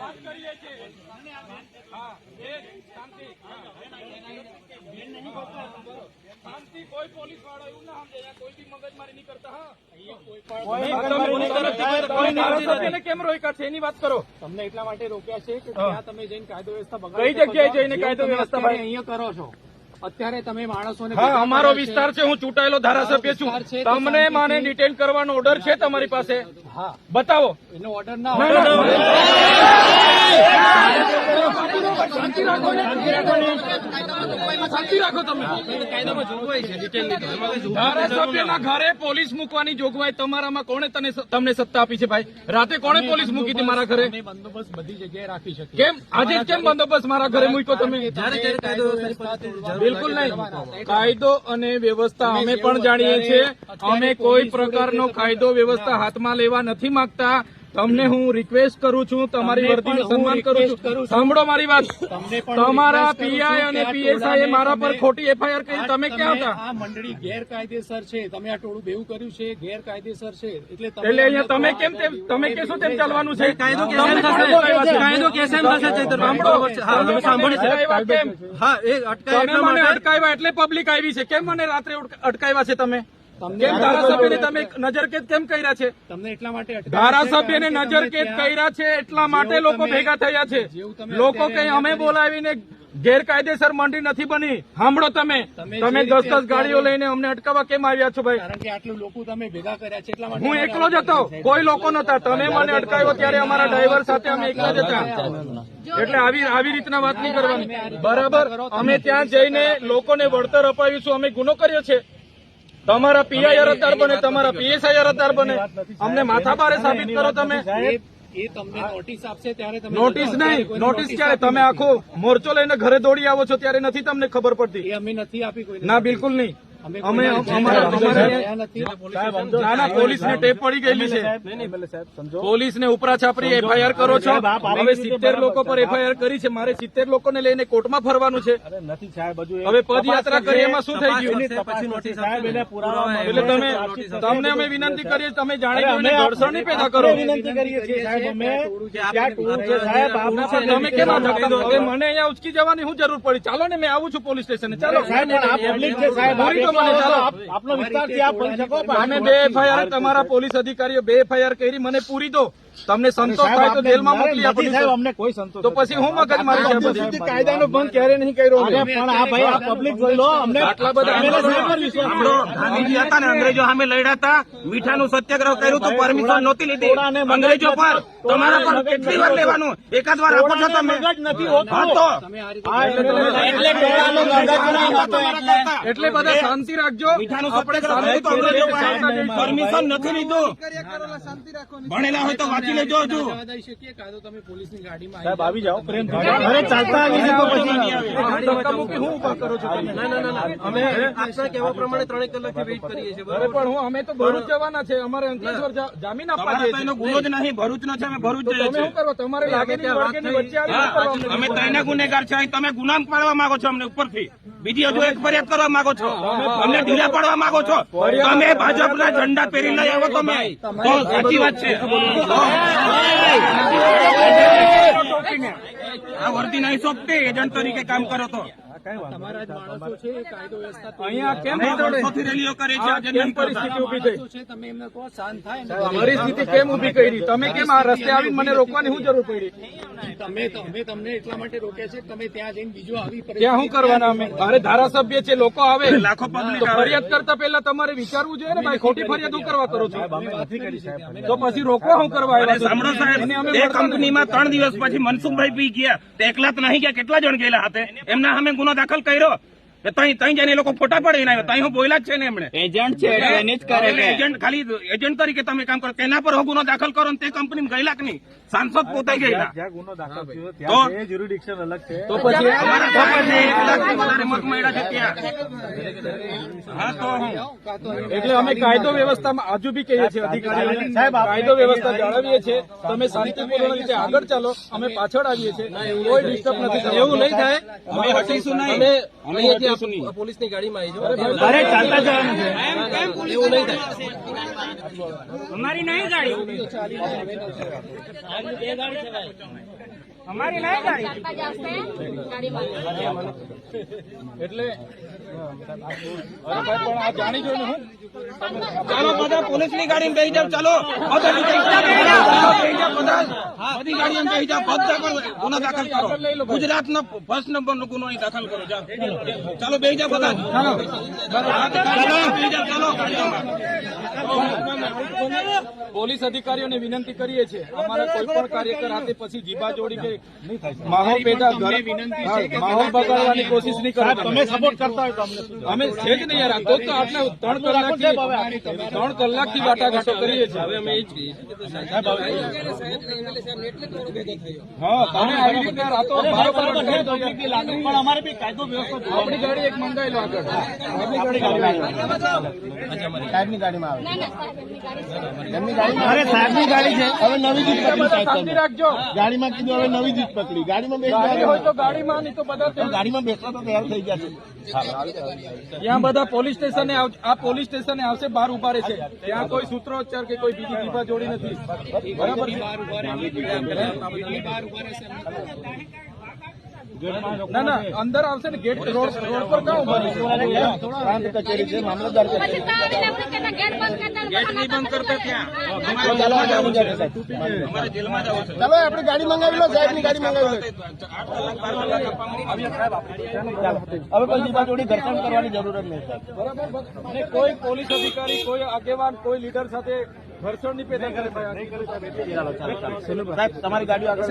વાત કરીએ છીએ હા એક શાંતિ શાંતિ કોઈ પોલીસ વાળો એવું ના સમજે. કોઈ બી મગજમારી નહીં કરતા હા. કેમ રોકી કાઢશે એની વાત કરો. તમને એટલા માટે રોક્યા છે કે ત્યાં તમે જઈને કાયદો વ્યવસ્થા બગાડી કઈ જગ્યાએ જઈને કાયદો વ્યવસ્થા અહીંયા કરો છો અત્યારે તમે માણસોને હા અમારો વિસ્તાર છે હું ચૂંટાયેલો ધારાસભ્ય છું. તમને મને ડિટેન કરવાનો ઓર્ડર છે તમારી પાસે. બતાવો. એનો ઓર્ડર ના. શાંતિ રાખો ને. રાખો તમે. ધારાસભ્યના ઘરે પોલીસ મૂકવાની જોગવાઈ તમારામાં કોણે તને તમને સત્તા આપી છે ભાઈ? રાતે કોણે પોલીસ મૂકી હતી મારા ઘરે? બંદોબસ્ત બધી જગ્યાએ રાખી શકીએ. કેમ? આજે કેમ બંદોબસ્ત મારા ઘરે મૂક્યો તમે? બિલકુલ નહીં. કાયદો અને વ્યવસ્થા અમે પણ જાણીએ છીએ. અમે કોઈ પ્રકારનો કાયદો વ્યવસ્થા હાથમાં લેવા નથી માંગતા. તમને હું રિક્વેસ્ટ કરું છું તમારી હું સન્માન કરું છું. સાંભળો મારી વાત. તમારા પીઆઈ અને પીએસઆઈ મારા પર ખોટી એફઆઈઆર કરી તમે ક્યાં હતા? આ મંડળી ગેરકાયદેસર છે. તમે આ ટોળું બેવું કર્યું છે ગેરકાયદેસર છે. એટલે એટલે અહીંયા તમે કેમ તેમ તમે કેશો તેમ ચાલવાનું છે? કાયદો? કાયદો કેમ થશે? સાંભળો. અટકાવ્યા કેમ? હા એ અટકાવ્યા એટલે પબ્લિક આવી છે. કેમ મને રાત્રે અટકાવ્યા છે તમે? કેમ ધારાસભ્યને તમે નજરકેદ કેમ કર્યા છે? તમને એટલા માટે ધારાસભ્યને નજરકેદ કર્યા છે એટલા માટે લોકો ભેગા થયા છે. લોકો કઈ અમે બોલાવીને ગેરકાયદેસર મંડી નથી બની. સાંભળો તમે. તમે દસ દસ ગાડીઓ લઈને અમને અટકાવવા કેમ આવ્યા છો ભાઈ? કારણ કે આટલું લોકો તમે ભેગા કર્યા છે એટલા માટે હું એકલો જ હતો. કોઈ લોકો નતા તમે મને અટકાવ્યો ત્યારે અમારા ડ્રાઈવર સાથે અમે એકલા જ હતા. એટલે આવી આવી રીતના વાત નહીં કરવાની. બરાબર? અમે ત્યાં જઈને લોકોને વળતર અપાવીશું. અમે ગુનો કર્યો છે. તમારા પીઆઈ અરજદાર બને તમારા પીએસઆઈ અરજદાર બને. અમને માથાભારે સાબિત કરો તમે. એ એ તમને નોટિસ આપશે ત્યારે તમે નોટિસ નહીં. નોટિસ ક્યારે? તમે આખો મોરચો લઈને ઘરે દોડી આવો છો ત્યારે નથી તમને ખબર પડતી. એ અમે નથી આપી કોઈ ના બિલકુલ નહીં. અમે અમારા નથી. ના ના પોલીસને ટેપ પડી ગયેલી છે. પોલીસને ઉપરા છાપરી એફઆઈઆર કરો છો? હવે સિત્તેર લોકો પર એફઆઈઆર કરી છે. મારે સિત્તેર લોકોને લઈને કોર્ટમાં ફરવાનું છે. નથી સાહેબ હજુ હવે પદયાત્રા કરી એમાં શું થઈ ગયું? પછી નોટિસ સાહેબ એને પુરાવા એટલે તમે તમને અમે વિનંતી કરીએ તમે જાણે નહીં પેદા કરો. વિનંતી કરીએ છીએ સાહેબ અમે ત્યાં ટોળું છે? સાહેબ તમે કેમ આ દો હવે મને અહીંયા ઉચકી જવાની? શું જરૂર પડી. ચાલો ને મેં આવું છું પોલીસ સ્ટેશન. ચાલો. સાહેબ પબ્લિક છે સાહેબ પૂરી મને ચાલો આપનો વિસ્તાર છે આપ બની શકો પણ બે એફઆઈઆર તમારા પોલીસ અધિકારીઓ બે એફઆઈઆર કરી મને પૂરી દો. તમને સંતોષ થાય તો જેલમાં મોકલી નથી સાહેબ અમને કોઈ સંતોષ તો પછી હું મગજ મારી છે બધી કાયદાનો ભંગ ક્યારે નહીં કર્યો પણ આ ભાઈ આ પબ્લિક જોઈ લો અમને આટલા બધા આપણો ગાંધીજી હતા ને અંગ્રેજો સામે લડ્યા હતા. મીઠાનું સત્યાગ્રહ કર્યું તો પરમિશન નહોતી લીધી. અંગ્રેજો પર તમારા પર કેટલી વાર. લેવાનું? એકાદ વાર આપો છો તમે? મગજ નથી હોતું. એટલે બધા શાંતિ રાખજો. પરમિશન નથી લીધું. ભણેલા હોય તો વાંચી લેજો હજુ. સાહેબ આવી જાઓ. પ્રેમથી ચાલતા આવી શકો પછી. હું ઊભા કરો છો તમે? અમે આપના કહેવા પ્રમાણે ત્રણેક કલાકથી વેઇટ કરીએ છીએ અરે પણ હું અમે તો ભરૂચ જવાના છે. અમારે અંકલેશ્વર જામીન આપવા જઈએ છીએ. ગુનો જ નહીં ભરૂચનો છે અમે ભરૂચ જઈએ છીએ. કરો? તમારે લાગે? અમે ત્રણેય ગુનેગાર છે. તમે ગુનામ પાડવા માંગો છો અમને ઉપરથી. બીજી હજુ એક ફરિયાદ કરવા માંગો છો. અમને ઢીલા પાડવા માંગો છો? તમે ભાજપના ઝંડા પહેરી લઈ આવો તમે. તો સાચી વાત છે. આ વર્દી નહીં સોંપતી એજન્ટ તરીકે કામ કરો તો. તમારા જ માણસો છે એ કાયદો વ્યવસ્થા તોડી અહીંયા કેમ અમે દોડે? વર્ષોથી રેલીઓ કરી છે આજે કેમ નહીં કરતા. પરિસ્થિતિ ઊભી થઈ? માણસો છે તમે એમને કહો શાંત થાય ને અમારી સ્થિતિ કેમ ઊભી કરી? તમે કેમ આ રસ્તે આવીને મને રોકવાની શું જરૂર પડી? તમે અમે તમને એટલા માટે રોક્યા છે તમે ત્યાં જઈને બીજો આવી ત્યાં શું કરવાના અમે? મારે ધારાસભ્ય છે લોકો આવે. લાખો ફરિયાદ કરતા પહેલા તમારે વિચારવું જોઈએ ને ભાઈ ખોટી ફરિયાદ હું કરવા કરો છો? તો પછી રોકવા શું કરવા આવ્યા સાંભળો સાહેબ એ કંપનીમાં ત્રણ દિવસ પછી મનસુખભાઈ પી ગયા એકલા તો નહીં ગયા કેટલા જણ ગયેલા હતા એમના સામે ગુનો દાખલ કર્યો. કે તઈ તઈ જઈને એ લોકો ફોટા પડે આવ્યો. તઈ હું બોલ્યા જ છે ને એમણે. એજન્ટ છે એટલે એને જ કરે એજન્ટ ખાલી એજન્ટ તરીકે તમે કામ કરો. તેના પર ગુનો દાખલ કરો ને તે કંપની ગયેલા કે નહીં? સાંસદ પોતે ગયેલા. જ્યાં ગુનો દાખલ થયો ત્યાં એ જ્યુરિડિક્શન અલગ છે. તો પછી અમારા ગામમાં એક લાખથી વધારે મત મળ્યા છે ત્યાં. હા તો હું. એટલે અમે કાયદો વ્યવસ્થામાં હજુ બી કહીએ છીએ અધિકારીઓને સાહેબ, કાયદો વ્યવસ્થા જાળવીએ છીએ. તમે શાંતિપૂર્ણ રીતે આગળ ચાલો. અમે પાછળ આવીએ છીએ. કોઈ ડિસ્ટર્બ નથી એવું નહીં થાય. અમે હટીશું નહીં. અમે નહીં પોલીસની ગાડીમાં આવી જાઓ અરે ચાલતા જવાનું છે. એવું નહીં થાય. અમારી નહીં ગાડી. ચાલી અમારી નહીં ગાડી. એટલે અરે ભાઈ પણ આ જાણી જોઈને હું? ચાલો બધા પોલીસની ગાડી બેસી જાવ ચાલો. બધા જાઓ. બેસી જાઓ. બધા ગુનો દાખલ કરો. ગુજરાતનો ફર્સ્ટ નંબરનો ગુનો દાખલ કરો ચાલો બેસી જાવ બધા. ચાલો. પોલીસ અધિકારીઓને વિનંતી કરીએ છીએ. અમારા કોઈ પણ કાર્યકર હાથે પછી જીભા જોડી કે માહોલ પેદા હા, માહોલ બગાડવાની કોશિશ નહીં કરો તમે. સપોર્ટ કરતા હોય તો અમે છે જ નહીં યાર તો તો આટલા ત્રણ કલાકથી ત્રણ કલાકથી વાટાઘાટો કરીએ છીએ. હવે અમે એ જ હા તમે આવી રીતના રાતો બરોબર અટકાવી દો યાર. પણ અમારે બી કાયદો વ્યવસ્થા આપણી ગાડી એક મંગાવી લો આગળ. આપણી ગાડી ગાડીમાં આવે સાહેબ ગાડી છે ગાડીમાં અરે સાહેબની ગાડી છે. હવે નવી જીત પકડી સાહેબ શાંતિ તમે. રાખજો. ગાડીમાં કીધું હવે નવી જીત પકડી. ગાડીમાં બેસી ગાડી હોય તો જાઓ. ગાડીમાં નહીં તો બધા ત્યાં ગાડીમાં બેસવા તો તૈયાર થઈ ગયા છે. ત્યાં બધા પોલીસ સ્ટેશને આ પોલીસ સ્ટેશને આવશે બહાર ઊભા રહેશે. ત્યાં કોઈ સૂત્રોચ્ચાર કે કોઈ બીજી દીપા જોડી નથી. બરાબર છે? ના ના અંદર આવશે ને ગેટ રોડ રોડ પર ક્યાં ઊભા રહેશે? પ્રાંત કચેરી છે મામલતદાર ચાલો આ ગાડી જાય અમારે જેલમાં જવું છે. ચાલો આપણી ગાડી મંગાવી લો સાહેબની ગાડી મંગાવી લો. હવે પછી દીપા જોડી ઘર્ષણ કરવાની જરૂર જ નહીં બરાબર. અને કોઈ પોલીસ અધિકારી કોઈ આગેવાન કોઈ લીડર સાથે ઘર્ષણ પેદા કરે સાહેબ તમારી ગાડીઓ આગળ.